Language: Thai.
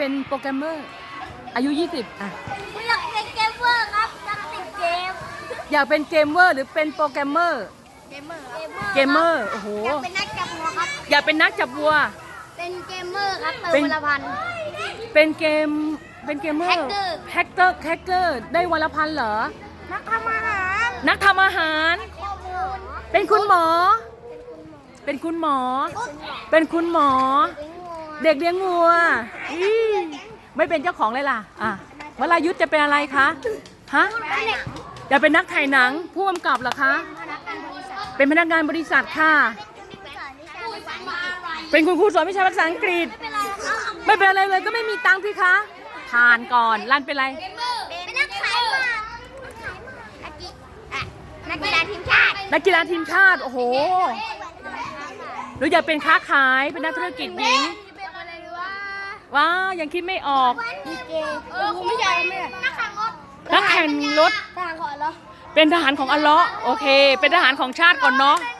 เป็นโปรแกรมเมอร์อายุ 20อะอยากเป็นเกมเมอร์ครับอยากติดเกม อยากเป็นเกมเมอร์หรือเป็นโปรแกรมเมอร์เกมเมอร์เกมเมอร์โอ้โหอยากเป็นนักจับหัวครับ อยากเป็นนักจับวัว เป็นเกมเมอร์ครับเติมเป็น วันละพัน เป็นเกมเป็นเกมเมอร์ Hacker แฮกเกอร์แฮกเกอร์ได้วันละพันเหรอ นักทำอาหารนักทำอาหาร ข้อมูลเป็นคุณหมอ เป็นคุณหมอ เป็นคุณหมอ เด็กเลี้ยงวัวอีไม่เป็นเจ้าของเลยล่ะ อะวรายุทธจะเป็นอะไรคะ ฮะ จะเป็นนักถ่ายหนังผู้กำกับเหรอคะ เป็นพนักงานบริษัทค่ะ เป็นคุณครูสอนวิชาภาษาอังกฤษ ไม่เป็นอะไรเลยก็ไม่มีตังค์สิคะ ผ่านก่อนลั่นเป็นไร เป็นนักขายหมากนักกีอะนักกีฬาทีมชาติ นักกีฬาทีมชาติ โอ้โหหรืออยากเป็นค้าขาย เป็นนักธุรกิจหญิง ว้ายังคิดไม่ออกดีเจเออคุณไม่ใช่ไม่ใช่นักแข่งรถนักแข่งรถทหารขอเหรอเป็นทหารของอัลเลาะห์โอเค เป็นทหารของชาติก่อนเนาะเป็น